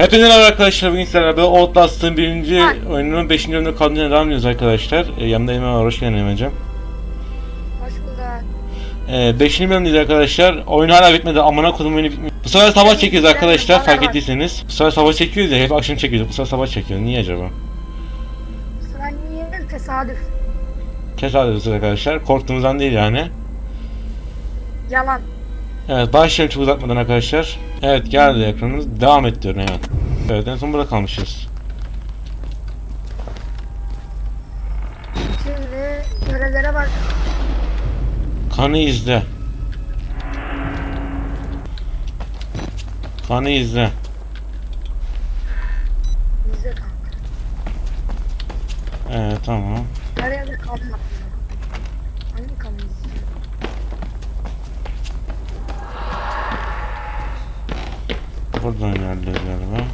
Hepinize merhaba arkadaşlar. Bugün sizlerle beraber Outlast'ın birinci oyununun 5. bölümünde kaldığına devam ediyoruz arkadaşlar. E, yanımda Emre var. Hoş geldin Emre'cim. Hoş bulduk. E, 5. bölümdeyiz arkadaşlar. Oyun hala bitmedi. Amına kodum oyunu bitmiyor. Bu sefer sabah çekiyoruz arkadaşlar. Fark ettiyseniz. Bu sefer sabah çekiyoruz ya. Hep akşam çekiyoruz. Bu sefer sabah çekiyoruz. Niye acaba? Sıra niye tesadüf? Tesadüf arkadaşlar. Korktuğumuzdan değil yani. Yalan. Evet başlayalım çok uzatmadan arkadaşlar. Evet geldi ekranımız. Devam et diyorum evet. Evet en son burada kalmışız. Şimdi görevlere bak. Kanı izle. Kanı izle. Bizde kanka. Evet tamam. Her yerde kalma. Buradan ilerliyoruz galiba.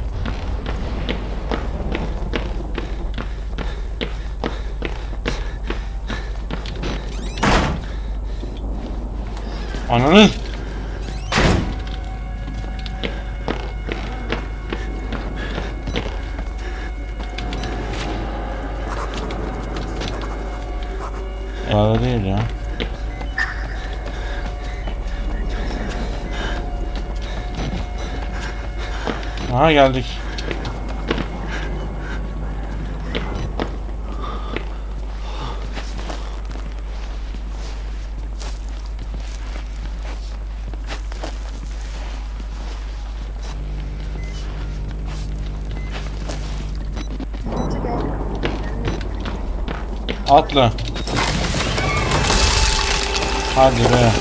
Ananı! Arada değil ya. Aha geldik. Atla. Hadi be.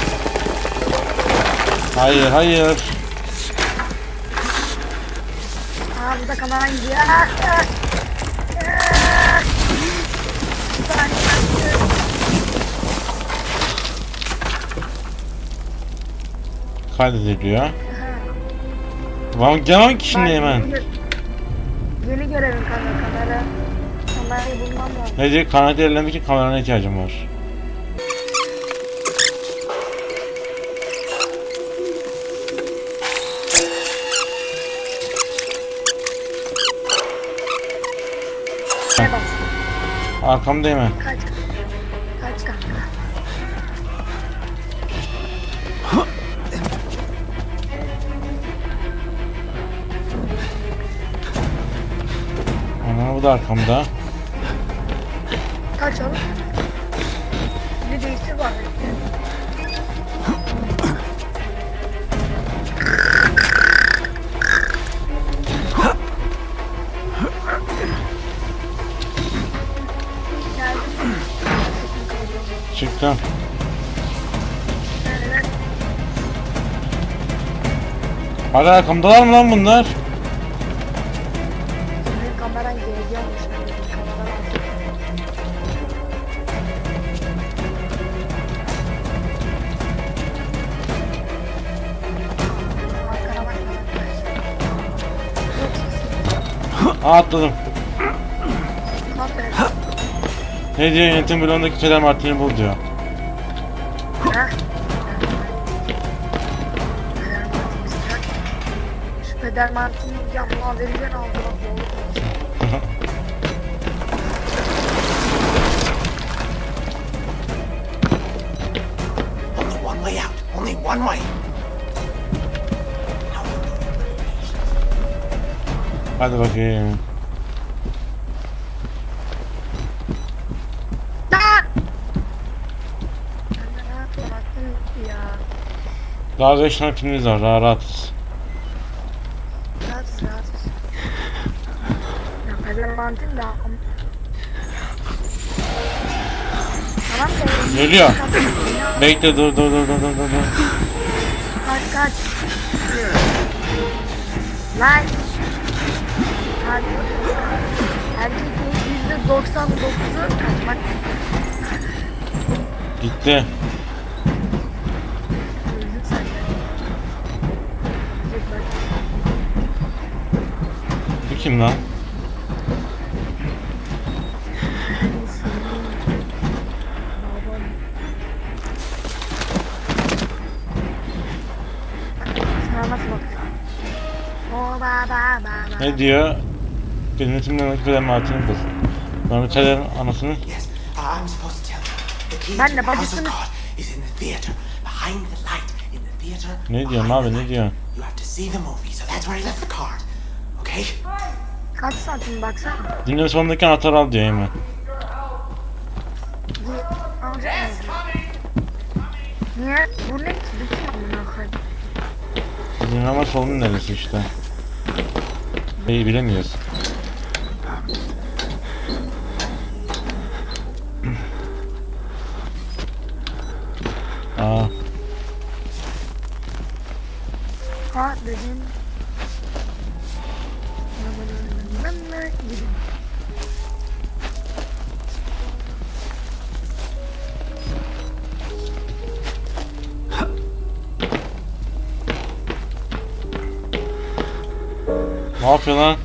Hayır hayır. Aa burada kamera. Ah. Bir saniye. Kaydediliyor. Lan gel ki şimdi hemen. yeni- görevim kanka kamera. Kamerayı bulmam lazım. Ne diyor? Kanat ilerlemek için kamerana ihtiyacım var. Ne bas? Arkamda hemen. Kaç. Kaç kanka. Ana bu da arkamda. Kaç oğlum? Nerede? Hala arkamdalar mı lan bunlar? Kameran var. Arkana atladım. Ne diyor yönetim bloğundaki Feder Martin'i bul diyor. Şu Peder Martin'in yanına verilen aldı bak doğru konuşuyor. Only one way out. Only one way. Hadi bakayım. Lan! Ben de ne yapayım aklım gitti ya. Daha 5 tane filmimiz var. Rahat rahatız. Rahatsız rahatsız. Ya Martin de am- Tamam da Geliyor. Bekle dur dur dur dur dur dur. Kaç kaç. Lan. Hadi. Erkeğin yüzde 99'u kaçmak. Gitti. Kim lan? Ne diyor? Yönetimden rakip eden Martin'in kız. Bana Fener'in anasını Yes, I'm supposed to tell you. The key Ben to de the House of bacısını- God is in the theater. Behind the light. In the theater. Ne diyorsun behind abi, the ne light. diyorsun? You have to see the movie, so that's where I left the card. Okay? Kaç santim baksana. dinleme sonundaki anahtarı al diyor hemen. Alacak mıyım? Niye? Bu ne? Bütün amına koyayım. Dinleme solunun neresi işte. İyi bilemiyoruz. Ne yapıyor lan?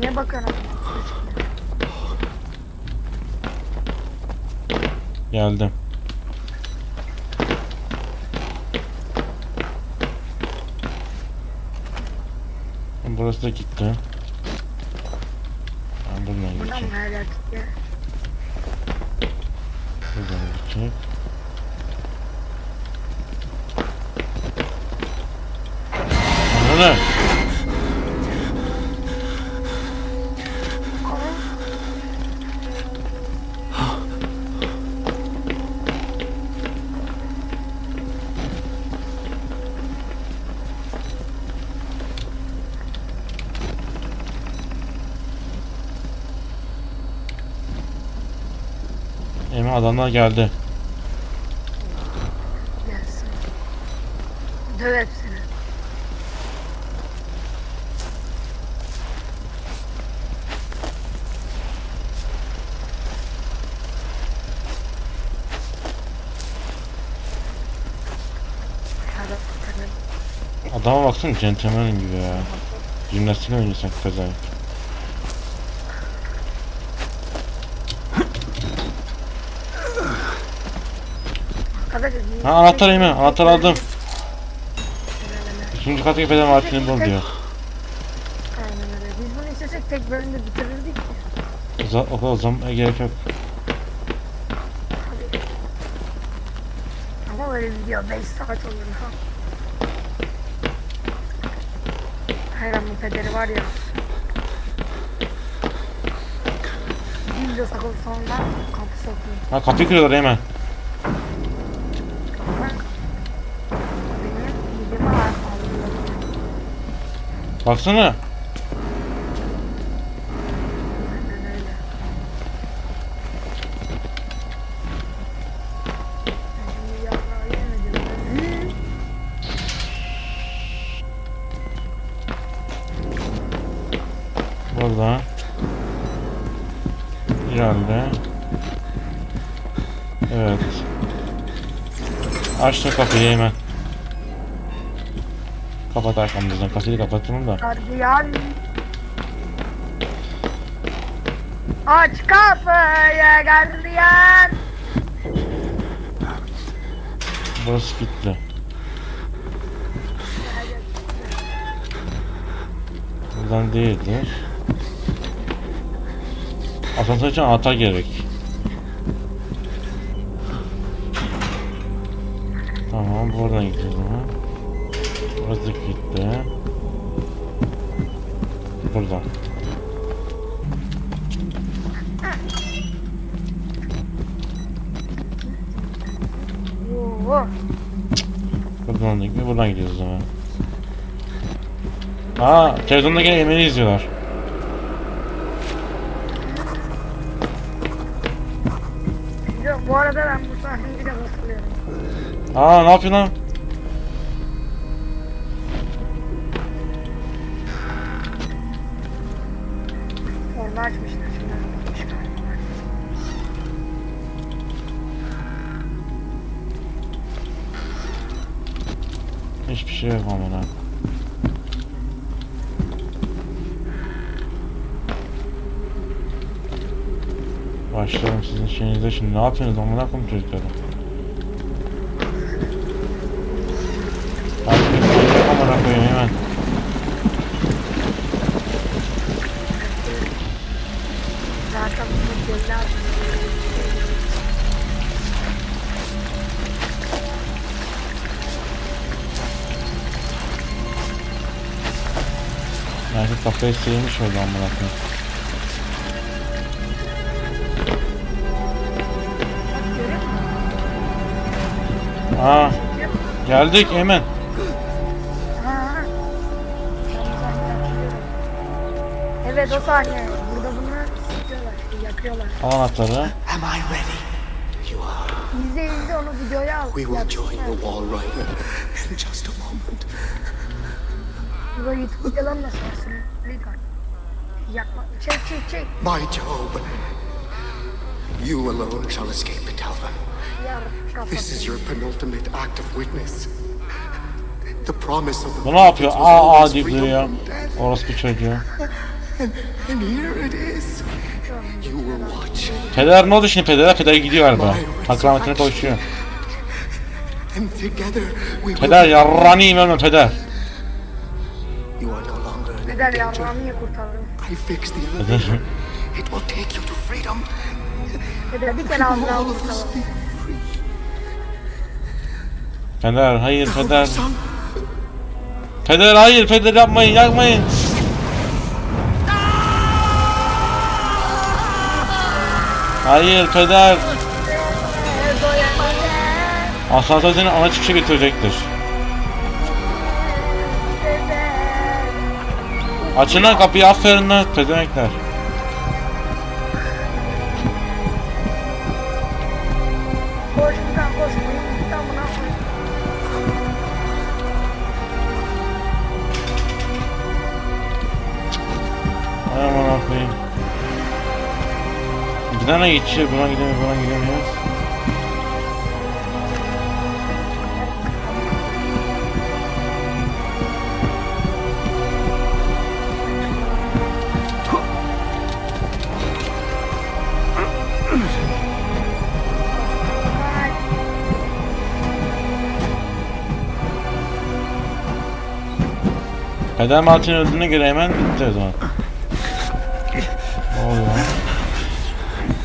Niye bakıyorsun? Geldim. Burası da gitti. Ben buradan Buradan gideceğim. mı her yer gidecek. Ananı! Emi adamlar geldi. Gelsin. Döv hepsini. Hadi bakalım. Adama baksana gentleman gibi ya. Jimnastik oynuyor sanki. Arkadaşlar, Ha anahtar Eymen, anahtar aldım. Aynen İkinci kattaki Feder Martin'i bul diyor. öyle. Biz bunu istesek tek bölümde bitirirdik ki. O zaman, o o zaman gerek yok. Ama böyle video 5 saat olur ha. Her an bu pederi var ya. Video sakın sonra kapı sokuyor. Ha kapıyı kırıyorlar hemen. Baksana. Burada. İlerle. Evet. Açtım kapıyı hemen. Kapat arkamızdan. Kapıyı kapattım da. Gardiyan. Aç kapıyı gardiyan. Burası gitti. Buradan değildir. Asansör için anahtar gerek. Tamam buradan gidiyoruz ama. Burası gitti. Buradan. Buradan da gidiyor. Buradan gidiyoruz o zaman. Aa, televizyonda gene yemeğini izliyorlar. Aa, ne yapıyor lan? Onu açmışlar. Hiçbir şey yok amına. Başlarım sizin şeyinize şimdi. Ne yapıyorsunuz amına koyayım çocukları? Hadi bir amına koyayım hemen. Zaten bunu. Belki kafayı sıyırmış oldu amına koyayım. Musun? geldik hemen. Evet o sahne. Burada bunu sıkıyorlar, yakıyorlar. Al anahtarı. Am I ready? You are. İzle izle onu videoya al. We will join the wall rider in just a moment. Burada YouTube videolarını da sarsın. Lütfen. Yakma. Çek çek çek. My Job, you alone shall escape. Yar kafa. This is your penultimate act of witness. The promise of the Bu ne yapıyor? Aa aa deyip duruyor. death. Orospu çocuğu. Peder ne oldu şimdi pedere? Peder gidiyor galiba. Hak rahmetine koşuyor. Peder yarrağını yiyeyim ölme peder. You to freedom. Neden bir kere ağzına. Peder hayır peder. Peder hayır peder yapmayın yakmayın. Hayır peder. Asansör seni ana çıkışa götürecektir. Açın lan kapıyı aferin lan pezenekler. Tane geçiyor buna gidemiyor buna. Ay, Peder Martin öldüğüne göre hemen bitti o zaman. Ne oluyor lan?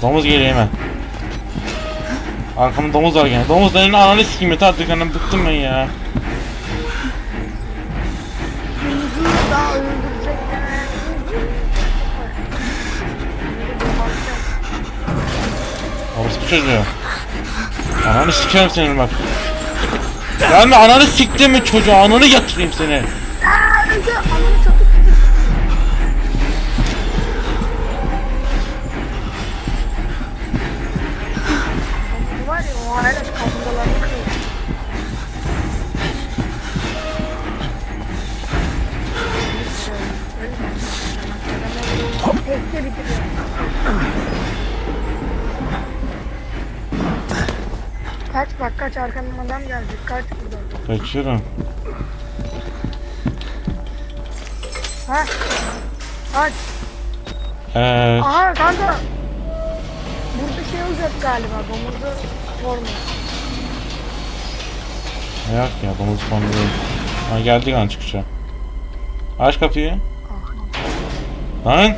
Domuz geliyor hemen. Arkamda domuz var gene. Domuzların ananı sikeyim yeter artık hani bıktım ben ya. Yüzünü daha öldürecekler. Orospu çocuğu. Ananı sikerim senin bak. Gelme ananı siktim mi çocuğu ananı yatırayım seni. Kaç arkandan adam gelecek kaç buradan. Kaçıyorum. Ha? Kaç. Evet. Aha kanka. Burada şey olacak galiba domuzu formu. Yok ya domuz falan değil. Ha geldik lan çıkışa. Aç kapıyı. Lan.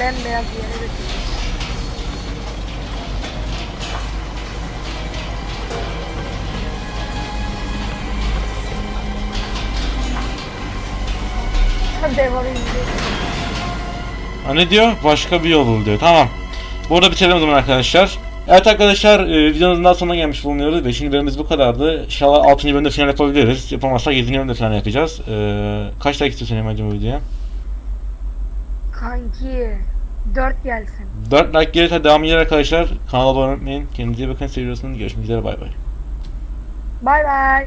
Bembeyaz bir yere götüreceğim. Devam. Ha ne diyor? Başka bir yol bul diyor. Tamam. Burada bitirelim o zaman arkadaşlar. Evet arkadaşlar e, videomuzun daha sonuna gelmiş bulunuyoruz. 5. bölümümüz bu kadardı. İnşallah 6. bölümde final yapabiliriz. Yapamazsak 7. bölümde final yapacağız. E, kaç like istiyorsun Emre'cim bu videoya? Kanki 4 gelsin. 4 like gelirse devam eder arkadaşlar. Kanala abone olmayı unutmayın. Kendinize iyi bakın. Seviyorsunuz. Görüşmek üzere. Bay bay. Bay bay.